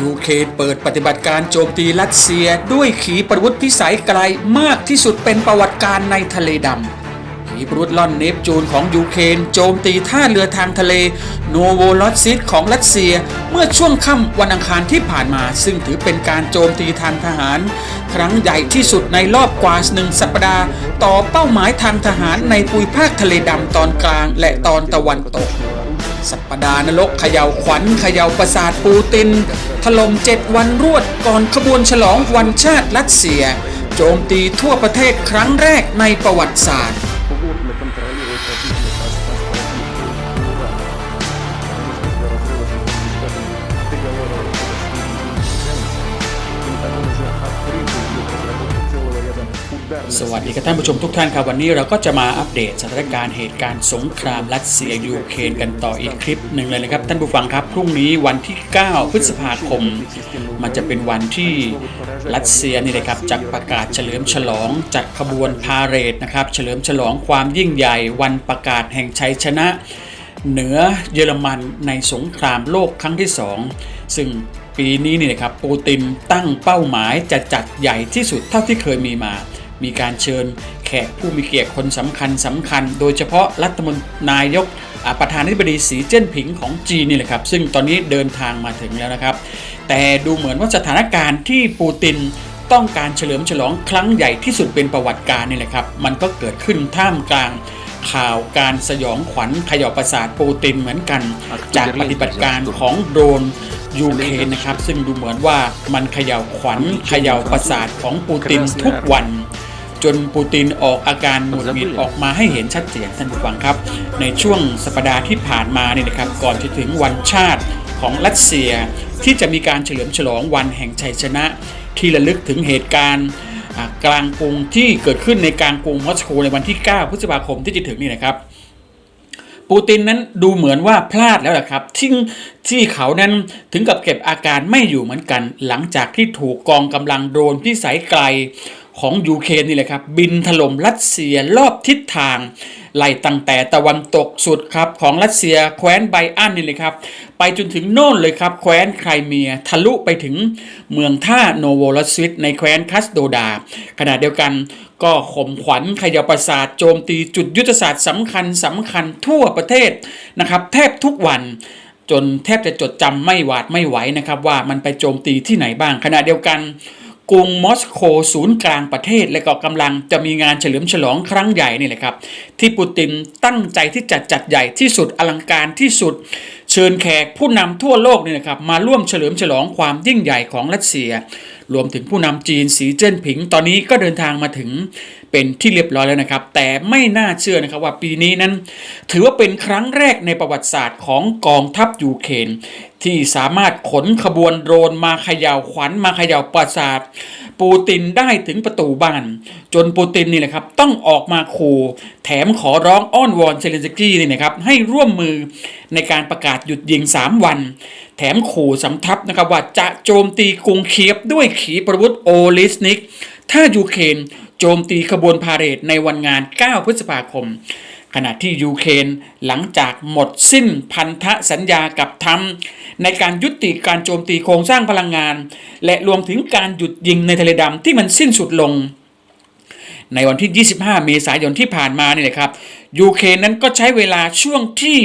ยูเครนเปิดปฏิบัติการโจมตีรัสเซียด้วยขีปนาวุธพิสัยไกลมากที่สุดเป็นประวัติการในทะเลดำขีปนาวุธล่อนเนปจูนของยูเครนโจมตีท่าเรือทางทะเลโนโวลอดซิสของรัสเซียเมื่อช่วงค่ำวันอังคารที่ผ่านมา ซึ่งถือเป็นการโจมตีทางทหาร ครั้งใหญ่ที่สุดในรอบกว่าหนึ่งสัปดาห์ ต่อเป้าหมายทางทหารในภูมิภาคทะเลดำตอนกลางและตอนตะวันตก สัปดาห์นรกเขย่าวขวัญเขย่าวประสาทปูติน ถล่มเจ็ดวันรวดก่อนขบวนฉลองวันชาติรัสเซีย โจมตีทั่วประเทศครั้งแรกในประวัติศาสตร์ สวัสดีครับท่านผู้ชมทุกท่านครับวันนี้เราก็จะมาอัปเดตสถานการณ์เหตุการณ์สงครามรัสเซียยูเครนกันต่ออีกคลิปหนึ่งเลยนะครับ ท่านผู้ฟังครับพรุ่งนี้วันที่ 9 พฤษภาคม มันจะเป็นวันที่รัสเซียนี่นะครับจะประกาศเฉลิมฉลองจัดขบวนพาเหรดนะครับเฉลิมฉลองความยิ่งใหญ่ วันประกาศแห่งชัยชนะ เหนือเยอรมันในสงครามโลกครั้งที่ 2 ซึ่งปีนี้นี่นะครับปูตินตั้งเป้าหมายจะจัดใหญ่ที่สุดเท่าที่เคยมีมา มีการเชิญแขกผู้มีเกียรติคนสำคัญสำคัญ โดยเฉพาะรัฐมนตรีนายกอ่าประธานาธิบดีสีเจิ้นผิงของจีนนี่แหละครับ ซึ่งตอนนี้เดินทางมาถึงแล้วนะครับ แต่ดูเหมือนว่าสถานการณ์ที่ปูตินต้องการเฉลิมฉลองครั้งใหญ่ที่สุดเป็นประวัติการนี่แหละครับ มันก็เกิดขึ้นท่ามกลางข่าวการสยองขวัญเขย่าประสาทปูตินเหมือนกัน จากปฏิบัติการของโดรนยูเครนนะครับ ซึ่งดูเหมือนว่ามันเขย่าขวัญเขย่าประสาทของปูตินทุกวัน จนปูตินออกอาการหงุดหงิดออกมาให้เห็นชัดเจนท่านผู้ฟังครับ ในช่วงสัปดาห์ที่ผ่านมาเนี่ยนะครับก่อนจะถึงวันชาติของรัสเซีย ที่จะมีการเฉลิมฉลองวันแห่งชัยชนะ ที่ระลึกถึงเหตุการณ์อ่ากลางกรุงที่เกิดขึ้นในกลางกรุงมอสโกในวันที่ 9 พฤษภาคมที่จะถึงนี่นะครับปูตินนั้นดูเหมือนว่าพลาดแล้วล่ะครับที่ที่เขานั้นถึงกับเก็บอาการไม่อยู่เหมือนกัน หลังจากที่ถูกกองกำลังโดรนพิสัยไกล ของยูเครนนี่แหละครับ บินถล่มรัสเซียรอบทิศทางไล่ตั้งแต่ตะวันตกสุดครับของรัสเซียแคว้นไบอันนี่เลยครับ ไปจนถึงโน่นเลยครับ แคว้นไครเมีย ทะลุไปถึงเมืองท่าโนโวลสวิตในแคว้นคัสโดดา ขณะเดียวกันก็ข่มขวัญขยาประสาทโจมตีจุดยุทธศาสตร์สำคัญสำคัญทั่วประเทศนะครับ แทบทุกวันจนแทบจะจดจำไม่หวาดไม่ไหวนะครับ ว่ามันไปโจมตีที่ไหนบ้างขณะเดียวกัน กรุงมอสโกศูนย์กลางประเทศ และก็กำลังจะมีงานเฉลิมฉลองครั้งใหญ่นี่แหละครับ ที่ปูตินตั้งใจที่จะจัดใหญ่ที่สุดอลังการที่สุด เชิญแขกผู้นำทั่วโลกเนี่ยนะครับมาร่วมเฉลิมฉลองความยิ่งใหญ่ของรัสเซีย รวมถึงผู้นำจีนสีเจิ้นผิง ตอนนี้ก็เดินทางมาถึงเป็นที่เรียบร้อยแล้วนะครับ แต่ไม่น่าเชื่อนะครับว่าปีนี้นั้น ถือว่าเป็นครั้งแรกในประวัติศาสตร์ของกองทัพยูเครนที่สามารถขนขบวนโดรนมาขย่าวขวัญมาขย่าประสาท ปูตินได้ถึงประตูบ้าน จนปูตินนี่แหละครับต้องออกมาขู่แถมขอร้องอ้อนวอนเซเลนสกี้นี่นะครับให้ร่วมมือในการประกาศหยุดยิง 3 วัน แถมขู่สำทับนะครับว่าจะโจมตีกรุงเคียฟด้วยขีปนาวุธโอลิสนิก ถ้ายูเครนโจมตีขบวนพาเหรดในวันงาน 9 พฤษภาคม ขณะที่ยูเครนหลังจากหมดสิ้นพันธสัญญากับทรัมป์ในการยุติการโจมตีโครงสร้างพลังงาน และรวมถึงการหยุดยิงในทะเลดำที่มันสิ้นสุดลง ในวันที่ 25 เมษายนที่ผ่านมานี่แหละครับยูเครนนั้นก็ใช้เวลาช่วงที่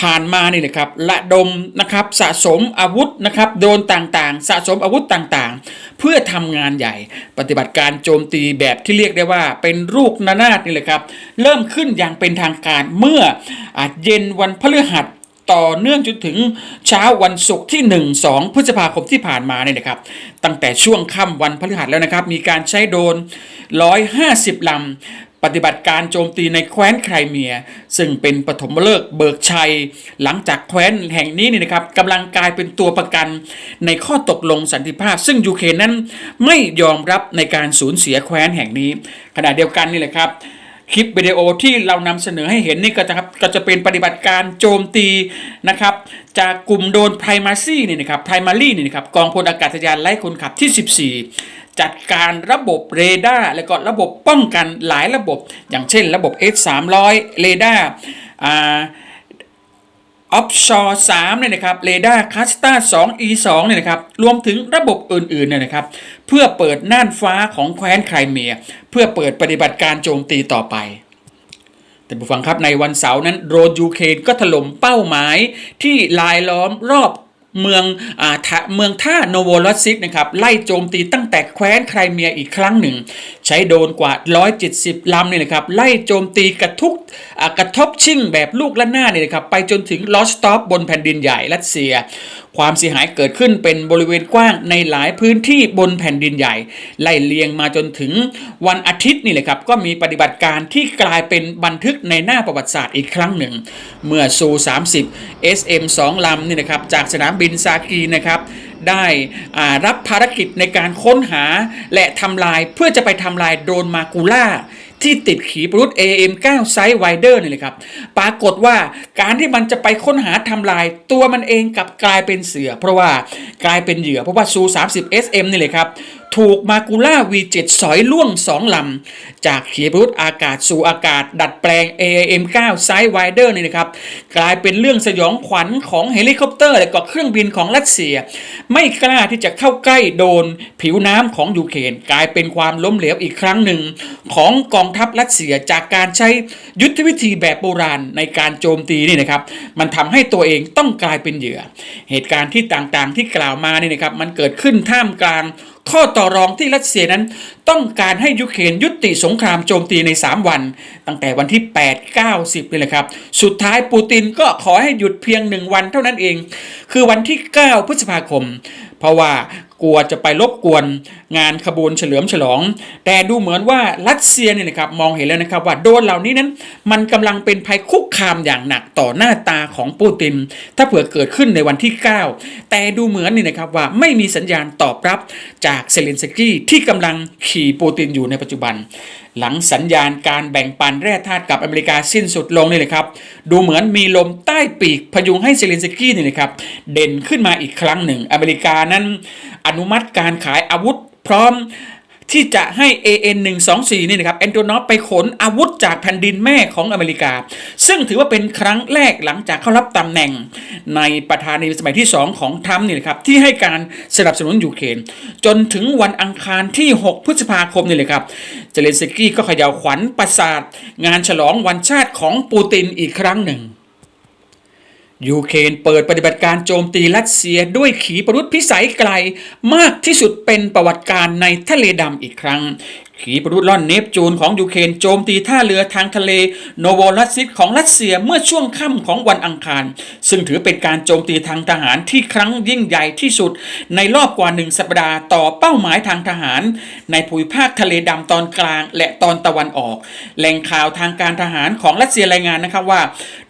ผ่านมานี่แหละครับระดมนะครับสะสมอาวุธนะครับโดนต่างๆ สะสมอาวุธต่างๆ เพื่อทำงานใหญ่ ปฏิบัติการโจมตีแบบที่เรียกได้ว่าเป็นลูกนานาดนี่แหละครับเริ่มขึ้นอย่างเป็นทางการเมื่ออาเย็นวันพฤหัส ต่อเนื่องจนถึงเช้าวันศุกร์ที่ 1 2 พฤษภาคมที่ผ่านมาเนี่ยนะครับ ตั้งแต่ช่วงค่ำวันพฤหัสแล้วนะครับ มีการใช้โดรน150 ลำ ปฏิบัติการโจมตีในแคว้นไครเมีย ซึ่งเป็นปฐมฤกษ์เบิกชัย หลังจากแคว้นแห่งนี้เนี่ยนะครับกำลังกลายเป็นตัวประกันในข้อตกลงสันติภาพ ซึ่งยูเครนนั้นไม่ยอมรับในการสูญเสียแคว้นแห่งนี้ ขณะเดียวกันนี่แหละครับ คลิปวิดีโอที่เรานำเสนอให้เห็นนี่ก็จะครับก็จะเป็นปฏิบัติการโจมตีนะครับจากกลุ่มโดนไพรมาซี่นี่นะครับไพรมารีนี่นะครับกองพลอากาศยานไร้คนขับที่ 14จัดการระบบเรดาร์และก็ระบบป้องกันหลายระบบ อย่างเช่นระบบ S 3 0 0 เรดาร์ อออฟชอร์3เนี่ยนะครับเรดาร์คัสตา2 E2 เนี่ยนะครับรวมถึงระบบอื่นๆเนี่ยนะครับเพื่อเปิดน่านฟ้าของแคว้นไครเมีย เพื่อเปิดปฏิบัติการโจมตีต่อไปแต่ผู้ฟังครับในวันเสาร์นั้นโดรนยูเครนก็ถล่มเป้าหมายที่ลายล้อมรอบ เมืองอ่าทะเมืองท่าโนโวลอสซิกนะครับไล่โจมตีตั้งแต่แคว้นไครเมียอีกครั้งหนึ่ง ใช้โดนกว่า 170 ลำเนี่ยนะครับไล่โจมตีกระทุกกระทบชิ่งแบบลูกละหน้าเนี่ยนะครับไปจนถึงลอสตอฟบนแผ่นดินใหญ่รัสเซีย ความเสียหายเกิดขึ้นเป็นบริเวณกว้างในหลายพื้นที่บนแผ่นดินใหญ่ ไล่เลียงมาจนถึงวันอาทิตย์นี่แหละครับ ก็มีปฏิบัติการที่กลายเป็นบันทึกในหน้าประวัติศาสตร์อีกครั้งหนึ่ง เมื่อซู 30 SM 2ลำนี่นะครับจากสนามบินซากีนะครับได้รับภารกิจในการค้นหาและทำลายเพื่อจะไปทำลายโดรนมากูล่า ที่ติดขีปนาวุธ AM9 ไซส์ไวเดอร์นี่เลยครับ ปรากฏว่าการที่มันจะไปค้นหาทำลายตัวมันเองกลับกลายเป็นเสือ เพราะว่ากลายเป็นเหยื่อเพราะว่าซู 30 SM นี่เลยครับ ถูกมากูล่า V7 สอยล่วง2ลำ จากขีปนาวุธอากาศสู่อากาศ ดัดแปลง AM9 ไซส์ไวเดอร์นี่นะครับ กลายเป็นเรื่องสยองขวัญของเฮลิคอปเตอร์และก็เครื่องบินของรัสเซีย ไม่กล้าที่จะเข้าใกล้โดนผิวน้ำของยูเครนกลายเป็นความล้มเหลวอีกครั้งหนึ่ง ของกองทัพรัสเซียจากการใช้ยุทธวิธีแบบโบราณในการโจมตีนี่นะครับ มันทำให้ตัวเองต้องกลายเป็นเหยื่อ เหตุการณ์ที่ต่างๆที่กล่าวมานี่นะครับ มันเกิดขึ้นท่ามกลาง ข้อต่อรองที่รัสเซียนั้นต้องการให้ยูเครนยุติสงครามโจมตีใน 3 วัน ตั้งแต่วันที่ 8 9 10นี่แหละครับ สุดท้ายปูตินก็ขอให้หยุดเพียง 1 วันเท่านั้นเอง คือวันที่ 9 พฤษภาคม เพราะว่ากลัวจะไปรบกวนงานขบวนเฉลิมฉลอง แต่ดูเหมือนว่ารัสเซียเนี่ยนะครับมองเห็นแล้วนะครับว่าโดนเหล่านี้นั้น มันกำลังเป็นภัยคุกคามอย่างหนักต่อหน้าตาของปูติน ถ้าเผื่อเกิดขึ้นในวันที่ 9 แต่ดูเหมือนนี่นะครับว่าไม่มีสัญญาณตอบรับจากเซเลนสกี้ที่กำลังขี่ปูตินอยู่ในปัจจุบัน หลังสัญญาณการแบ่งปันแร่ธาตุกับอเมริกาสิ้นสุดลงนี่เลยครับดูเหมือนมีลมใต้ปีกพยุงให้เซเลนสกี้นี่เลยครับเด่นขึ้นมาอีกครั้งหนึ่ง อเมริกานั้นอนุมัติการขายอาวุธพร้อม ที่จะให้ AN 124นี่นะครับแอนโทนอฟไปขนอาวุธจากแผ่นดินแม่ของอเมริกา ซึ่งถือว่าเป็นครั้งแรกหลังจากเข้ารับตำแหน่ง ในประธานาธิบดีสมัยที่ 2 ของทรัมป์นี่นะครับที่ให้การสนับสนุนยูเครนจนถึงวันอังคารที่ 6 พฤษภาคมนี่เลยครับเจเลนสกี้ก็ขย่าขวัญประสาท งานฉลองวันชาติของปูตินอีกครั้งหนึ่ง ยูเครนเปิดปฏิบัติการโจมตีรัสเซียด้วยขีปนาวุธพิสัยไกล มากที่สุดเป็นประวัติการในทะเลดำอีกครั้ง ขีปนาวุธล่อนเนปจูนของยูเครนโจมตีท่าเรือทางทะเลโนโวลัสซิสของรัสเซียเมื่อช่วงค่ำของวันอังคาร ซึ่งถือเป็นการโจมตีทางทหารที่ครั้งยิ่งใหญ่ที่สุด ในรอบกว่าหนึ่งสัปดาห์ต่อเป้าหมายทางทหาร ในภูมิภาคทะเลดำตอนกลางและตอนตะวันออก แหล่งข่าวทางการทหารของรัสเซียรายงานนะครับว่า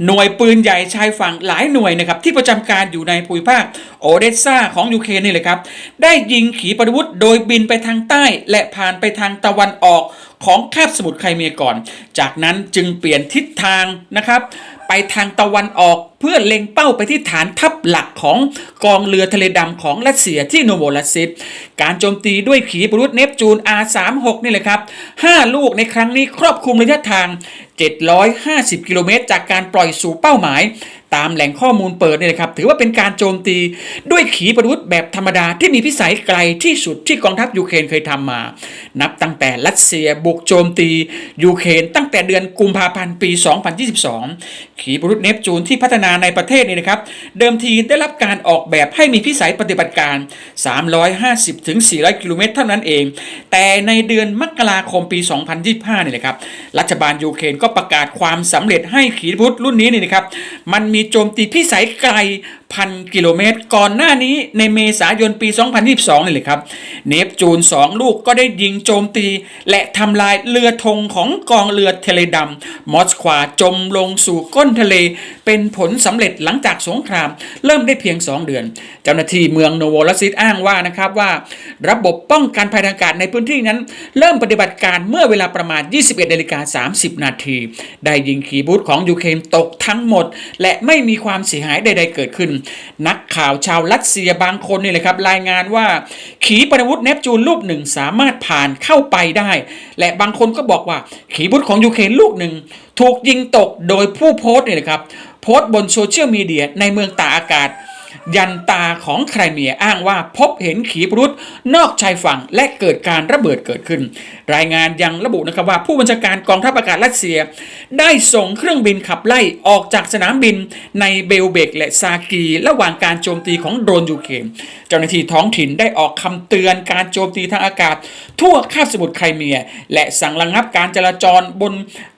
หน่วยปืนใหญ่ชายฝั่งหลายหน่วยนะครับที่ประจำการอยู่ในภูมิภาคโอเดสซาของยูเครนนี่เลยครับได้ยิงขีปนาวุธโดยบินไปทางใต้และผ่านไปทางตะวันออกของคาบสมุทรไครเมียก่อน จากนั้นจึงเปลี่ยนทิศทางนะครับ ไปทางตะวันออก พื่อเล็งเป้าไปที่ฐานทัพหลักของกองเรือทะเลดำของรัสเซียที่โนโวลัสซิสการโจมตีด้วยขีปนาวุธเนปจูน R36 นี่แหละครับ 5 ลูกในครั้งนี้ครอบคลุมระยะทาง 750 กิโลเมตร จากการปล่อยสู่เป้าหมาย ตามแหล่งข้อมูลเปิดนี่ยนะครับ ถือว่าเป็นการโจมตีด้วยขีปนาวุธแบบธรรมดาที่มีพิสัยไกลที่สุดที่กองทัพยูเครนเคยทำมา นับตั้งแต่รัสเซียบุกโจมตียูเครนตั้งแต่เดือนกุมภาพันธ์ปี 2022 ขีปนาวุธเนปจูนที่พัฒนาในประเทศนี่นะครับ เดิมทีได้รับการออกแบบให้มีพิสัยปฏิบัติการ 350 ถึง 400 กิโลเมตรเท่านั้นเอง แต่ในเดือนมกราคมปี 2025 นี่แหละครับ รัฐบาลยูเครนก็ประกาศความสำเร็จให้ขีปนาวุธรุ่นนี้นี่นะครับ มันมีโจมตีพิสัยไกลพันกิโลเมตร ก่อนหน้านี้ในเมษายนปี 2022 นี่เลยครับ เนปจูน 2 ลูกก็ได้ยิงโจมตี และทำลายเรือธงของกองเรือเทเลดำมอสควาจมลงสู่ก้นทะเล เป็นผลสำเร็จหลังจากสงคราม เริ่มได้เพียง 2 เดือน เจ้าหน้าที่เมืองโนโวลซิสอ้างว่านะครับว่า ระบบป้องกันภัยทางอากาศในพื้นที่นั้น เริ่มปฏิบัติการเมื่อเวลาประมาณ 21นาฬิกา30 นาทีได้ยิงขีบูธของยูเครนตกทั้งหมด และไม่มีความเสียหายใด ๆ เกิดขึ้นนักข่าวชาวรัสเซียบางคนนี่แหละครับรายงานว่า ขีปนาวุธเนปจูนลูกหนึ่งสามารถผ่านเข้าไปได้ และบางคนก็บอกว่า ขีปนาวุธของยูเครนลูกหนึ่งถูกยิงตกโดยผู้โพสต์นี่แหละครับโพสต์บนโซเชียลมีเดียในเมืองตาอากาศ ยันตาของไครเมียอ้างว่าพบเห็นขีปนาวุธนอกชายฝั่งและเกิดการระเบิดเกิดขึ้น รายงานยังระบุนะครับว่าผู้บัญชาการกองทัพอากาศรัสเซีย ได้ส่งเครื่องบินขับไล่ออกจากสนามบินในเบลเบกและซากีระหว่างการโจมตีของโดรนยูเครนเจ้าหน้าที่ท้องถิ่นได้ออกคำเตือนการโจมตีทางอากาศ ทั่วคาบสมุทรไครเมีย และสั่งระงับการจราจรบน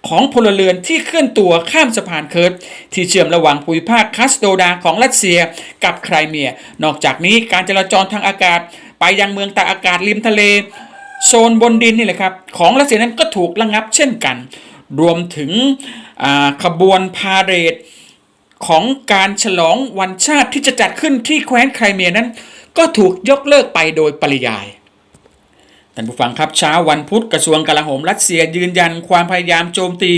ของพลเรือนที่เคลื่อนตัวข้ามสะพานเคิร์ดที่เชื่อมระหว่างภูมิภาคคัสโดดาของรัสเซียกับไครเมีย นอกจากนี้การจราจรทางอากาศ ไปยังเมืองตากอากาศริมทะเล โซนบนดินนี่แหละครับ ของรัสเซียนั้นก็ถูกระงับเช่นกัน รวมถึงขบวนพาเรดของการฉลองวันชาติที่จะจัดขึ้นที่แคว้นไครเมียนั้น ก็ถูกยกเลิกไปโดยปริยายท่านผู้ฟังครับเช้าวันพุธกระทรวงกลาโหมรัสเซียยืนยันความพยายามโจมตี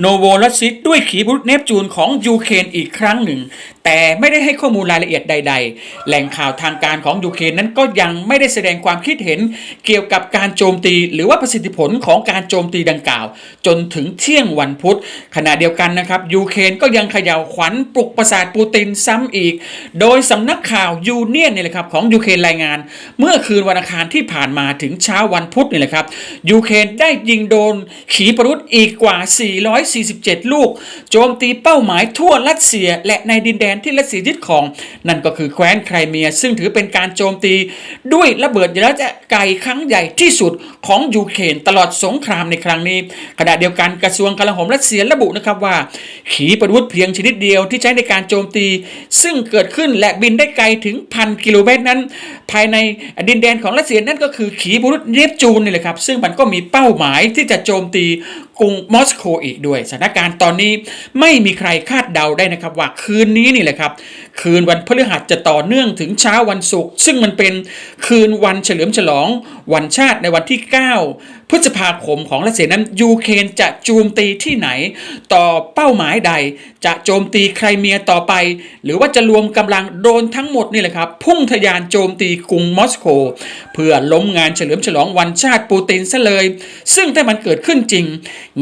โนโวลอซิสด้วยขีปนาวุธเนปจูนของยูเครนอีกครั้งหนึ่ง แต่ไม่ได้ให้ข้อมูลรายละเอียดใด ๆ แหล่งข่าวทางการของยูเครนนั้นก็ยังไม่ได้แสดงความคิดเห็นเกี่ยวกับการโจมตี หรือว่าประสิทธิผลของการโจมตีดังกล่าว จนถึงเที่ยงวันพุธ ขณะเดียวกันนะครับยูเครนก็ยังเขย่าขวัญปลุกประสาทปูตินซ้ำอีก โดยสำนักข่าวยูเนียนนี่แหละครับของยูเครนรายงาน เมื่อคืนวันอังคารที่ผ่านมาถึงเช้าวันพุธนี่แหละครับยูเครนได้ยิงโดนขีปนาวุธอีกกว่า 447 ลูก โจมตีเป้าหมายทั่วรัสเซียและในดินแดนที่รัสเซียยึดของ นั่นก็คือแคว้นไครเมีย ซึ่งถือเป็นการโจมตี ด้วยระเบิดระยะไกลครั้งใหญ่ที่สุดของยูเครนตลอดสงครามในครั้งนี้ ขณะเดียวกันกระทรวงกลาโหมรัสเซียระบุนะครับว่า ขีปนาวุธเพียงชนิดเดียวที่ใช้ในการโจมตี ซึ่งเกิดขึ้นและบินได้ไกลถึงพันกิโลเมตรนั้น ภายในดินแดนของรัสเซียนั่นก็คือขีปนาวุธเนปจูนนี่แหละครับซึ่งมันก็มีเป้าหมายที่จะโจมตี กรุงมอสโกอีกด้วย สถานการณ์ตอนนี้ไม่มีใครคาดเดาได้นะครับว่าคืนนี้นี่แหละครับ คืนวันพฤหัสจะต่อเนื่องถึงเช้าวันศุกร์ซึ่งมันเป็นคืนวันเฉลิมฉลองวันชาติในวันที่ 9 พฤษภาคมของรัสเซียนั้นยูเครนจะโจมตีที่ไหน ต่อเป้าหมายใด จะโจมตีไครเมียต่อไป หรือว่าจะรวมกำลังโดนทั้งหมดนี่แหละครับ พุ่งทะยานโจมตีกรุงมอสโก เพื่อล้มงานเฉลิมฉลองวันชาติปูตินซะเลย ซึ่งถ้ามันเกิดขึ้นจริง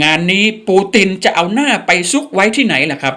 งานนี้ปูตินจะเอาหน้าไปซุกไว้ที่ไหนล่ะครับ